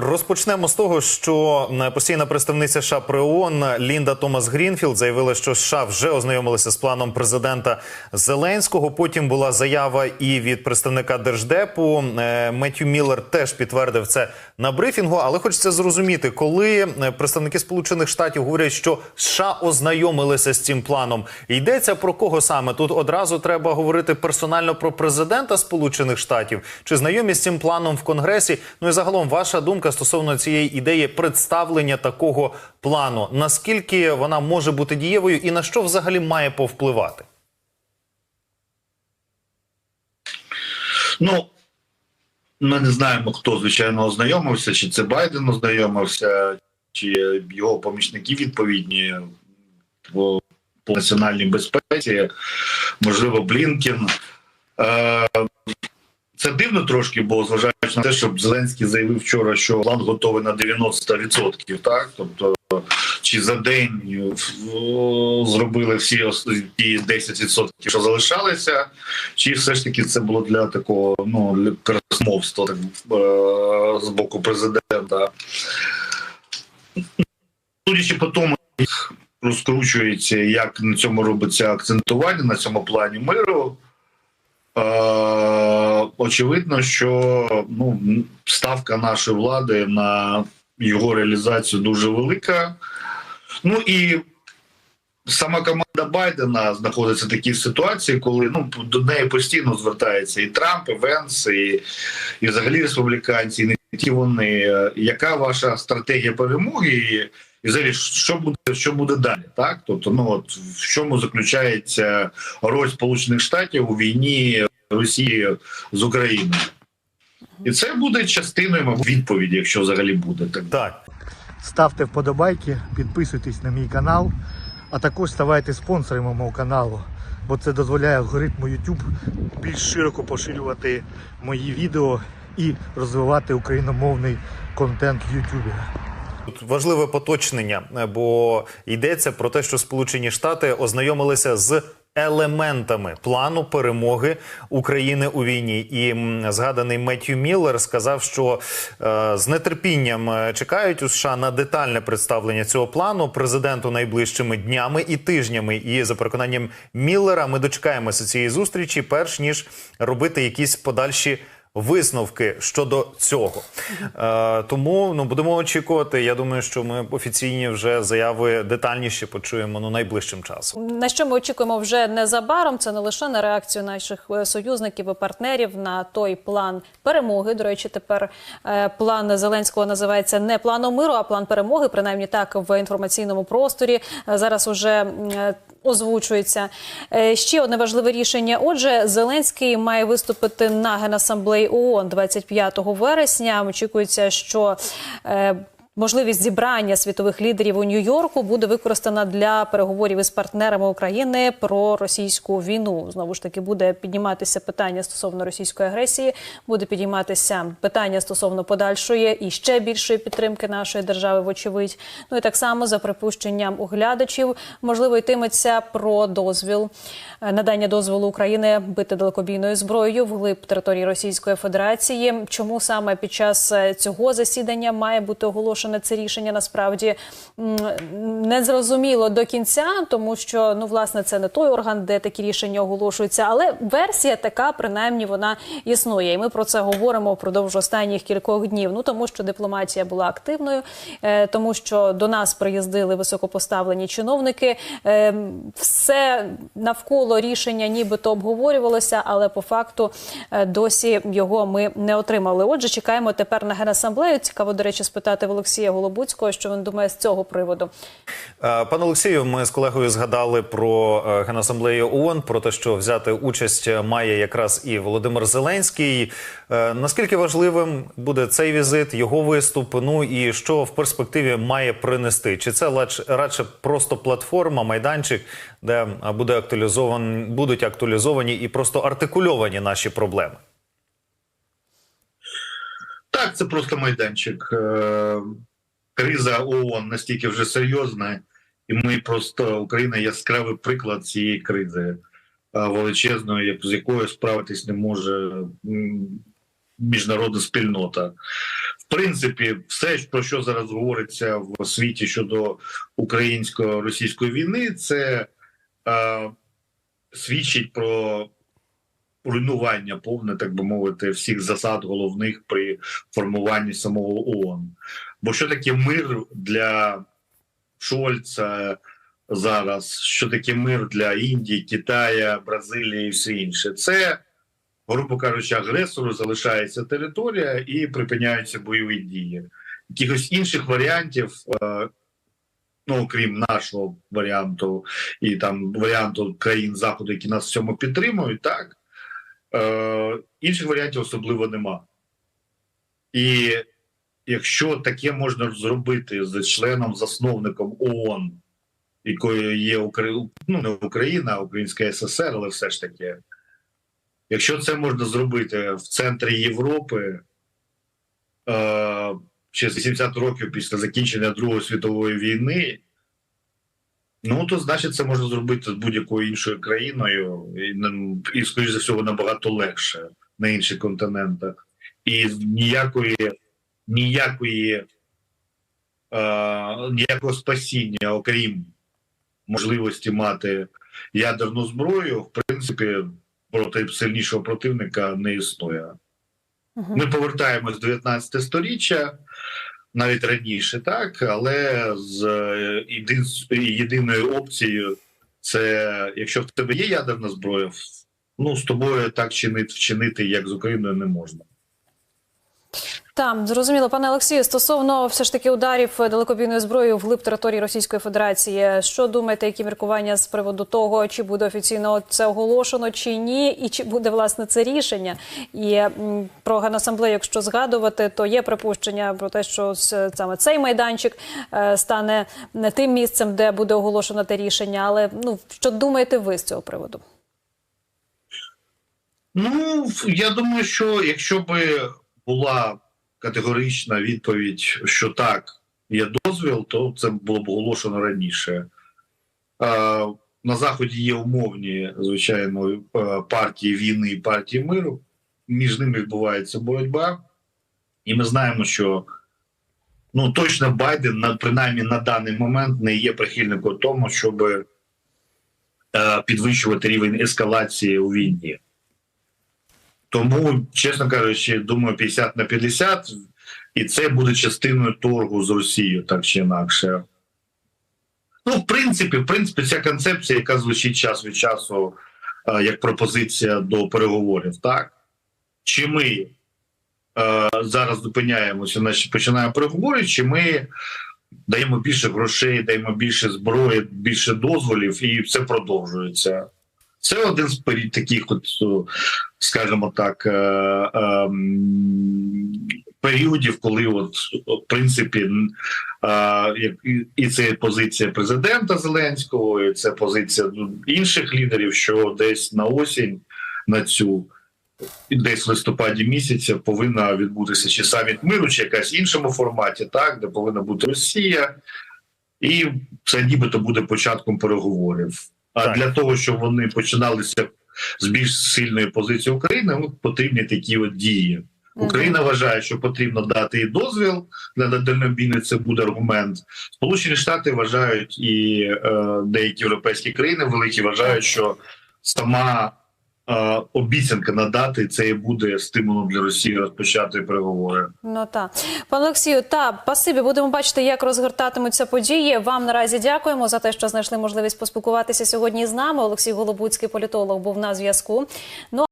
Розпочнемо з того, що е, постійна представниця США при ООН Лінда Томас Грінфілд заявила, що США вже ознайомилися з планом президента Зеленського. Потім була заява і від представника держдепу Е, Меттю Міллер теж підтвердив це на брифінгу. Але хочеться зрозуміти, коли е, представники Сполучених Штатів говорять, що США ознайомилися з цим планом. Йдеться про кого саме? Тут одразу треба говорити персонально про президента Сполучених Штатів чи знайомі з цим планом в Конгресі. Ну і загалом ваша думка стосовно цієї ідеї представлення такого плану. Наскільки вона може бути дієвою, і на що взагалі має повпливати? Ну, ми не знаємо, хто звичайно ознайомився, чи це Байден ознайомився, чи його помічники відповідні по, по національній безпеці, можливо, Блінкен. Е, це дивно трошки, бо зважаючи на те, що Зеленський заявив вчора, що план готовий на 90%, так? Тобто, чи за день е, зробили всі ті 10%, що залишалися, чи все ж таки це було для такого ну для красномовства так, е, з боку президента? Судячи по тому, як розкручується, як на цьому робиться акцентування на цьому плані миру. Очевидно, що ну, ставка нашої влади на його реалізацію дуже велика. Ну і сама команда Байдена знаходиться в такій ситуації, коли ну до неї постійно звертається і Трамп, і Венс, і, і взагалі республіканці, і не ті вони. Яка ваша стратегія перемоги? І взагалі, що буде, що буде далі? Так, тобто, ну от в чому заключається роль Сполучених Штатів у війні Росії з Україною? І це буде частиною мабуть, відповіді, якщо взагалі буде так. Так. Ставте вподобайки, підписуйтесь на мій канал, а також ставайте спонсорами мого каналу, бо це дозволяє алгоритму YouTube більш широко поширювати мої відео і розвивати україномовний контент в YouTube. Тут важливе поточнення, бо йдеться про те, що Сполучені Штати ознайомилися з елементами плану перемоги України у війні. І згаданий Меттью Міллер сказав, що е, з нетерпінням е, чекають у США на детальне представлення цього плану президенту найближчими днями і тижнями. І за переконанням Міллера, ми дочекаємося цієї зустрічі, перш ніж робити якісь подальші висновки щодо цього. Е, тому ну будемо очікувати. Я думаю, що ми офіційні вже заяви детальніше почуємо ну найближчим часом. На що ми очікуємо вже незабаром? Це не лише на реакцію наших е, союзників і партнерів на той план перемоги. До речі, тепер е, план Зеленського називається не планом миру, а план перемоги. Принаймні так в інформаційному просторі Е, зараз уже озвучується. Е, Ще одне важливе рішення. Отже, Зеленський має виступити на генасамблеї ООН 25 вересня. Очікується, що е, Можливість зібрання світових лідерів у Нью-Йорку буде використана для переговорів із партнерами України про російську війну. Знову ж таки, буде підніматися питання стосовно російської агресії, буде підніматися питання стосовно подальшої і ще більшої підтримки нашої держави, вочевидь. Ну і так само за припущенням оглядачів, можливо, йтиметься про дозвіл е, надання дозволу України бити далекобійною зброєю вглиб території Російської Федерації. Чому саме під час е, цього засідання має бути оголошене це рішення? Насправді не зрозуміло до кінця, тому що ну власне це не той орган, де такі рішення оголошуються. Але версія така, принаймні, вона існує, і ми про це говоримо впродовж останніх кількох днів. Ну тому що дипломатія була активною, е, тому що до нас приїздили високопоставлені чиновники. Е, все навколо рішення, нібито обговорювалося, але по факту е, досі його ми не отримали. Отже, чекаємо тепер на генасамблею. Цікаво, до речі, спитати в Олексія Голобуцького, що він думає з цього приводу. Е, Пане Олексію, ми з колегою згадали про е, Генасамблею ООН, про те, що взяти участь має якраз і Володимир Зеленський. Е, Наскільки важливим буде цей візит, його виступ? Ну і що в перспективі має принести? Чи це радше просто платформа, майданчик, де буде актуалізован, будуть актуалізовані і просто артикульовані наші проблеми? Так, це просто майданчик. Е, Криза ООН настільки вже серйозна, і ми просто Україна яскравий приклад цієї кризи е, величезної, з якою справитись не може міжнародна спільнота. В принципі, все, про що зараз говориться в світі щодо українсько-російської війни, це е, свідчить про руйнування повне, так би мовити, всіх засад головних при формуванні самого ООН. Бо що таке мир для Шольца зараз? Що таке мир для Індії, Китая, Бразилії і все інше? Це, грубо кажучи, агресору залишається територія і припиняються бойові дії. Якихось інших варіантів. е, Ну, окрім нашого варіанту і там варіанту країн заходу, які нас в цьому підтримують, так е, інших варіантів особливо нема. І якщо таке можна зробити з членом засновником ООН, якою є Укра... ну, не Україна, а Українська ССР, але все ж таки, якщо це можна зробити в центрі Європи е, через 80 років після закінчення Другої світової війни, ну то значить це можна зробити з будь-якою іншою країною, і, і скоріш за всього, набагато легше на інших континентах. І ніякої ніякої е, ніякого спасіння, окрім можливості мати ядерну зброю, в принципі, проти сильнішого противника не існує. Ми повертаємось в 19 сторіччя, навіть раніше, так, але з е, єдин, єдиною опцією це якщо в тебе є ядерна зброя, ну з тобою так чинити, вчинити, як з Україною, не можна. Так, зрозуміло, пане Олексію. Стосовно все ж таки ударів далекобійною зброєю вглиб території Російської Федерації, що думаєте, які міркування з приводу того, чи буде офіційно це оголошено, чи ні, і чи буде власне це рішення? І про генасамблею, якщо згадувати, то є припущення про те, що саме цей майданчик е, стане не тим місцем, де буде оголошено те рішення. Але ну що думаєте ви з цього приводу? Ну, я думаю, що якщо би була категорична відповідь, що так, є дозвіл, то це було б оголошено раніше. Е, На Заході є умовні, звичайно, е, партії війни і партії миру. Між ними відбувається боротьба, і ми знаємо, що ну точно Байден, на принаймні на даний момент, не є прихильником тому, щоб е, підвищувати рівень ескалації у війні. Тому, чесно кажучи, думаю, 50 на 50, і це буде частиною торгу з Росією, так чи інакше. Ну, в принципі, в принципі, ця концепція, яка звучить час від часу е, як пропозиція до переговорів, так? Чи ми е, зараз зупиняємося, значить починаємо переговори, чи ми даємо більше грошей, даємо більше зброї, більше дозволів, і це продовжується. Це один з пері- таких, от, скажімо так, е, ем, періодів, коли, от, в принципі, е, і це позиція президента Зеленського, і це позиція ну, інших лідерів, що десь на осінь на цю. Десь в листопаді місяця повинна відбутися чи саміт миру, чи якась іншому форматі, так де повинна бути Росія, і це нібито буде початком переговорів. А для того, щоб вони починалися з більш сильної позиції України, потрібні такі от дії. Україна вважає, що потрібно дати і дозвіл для дальнобійної, це буде аргумент. Сполучені Штати вважають і е, деякі європейські країни великі вважають, що сама обіцянка надати це і буде стимулом для Росії розпочати переговори. Ну так, пане Олексію, та пасибі будемо бачити, як розгортатимуться події. Вам наразі дякуємо за те, що знайшли можливість поспілкуватися сьогодні з нами. Олексій Голобуцький політолог був на зв'язку. Ну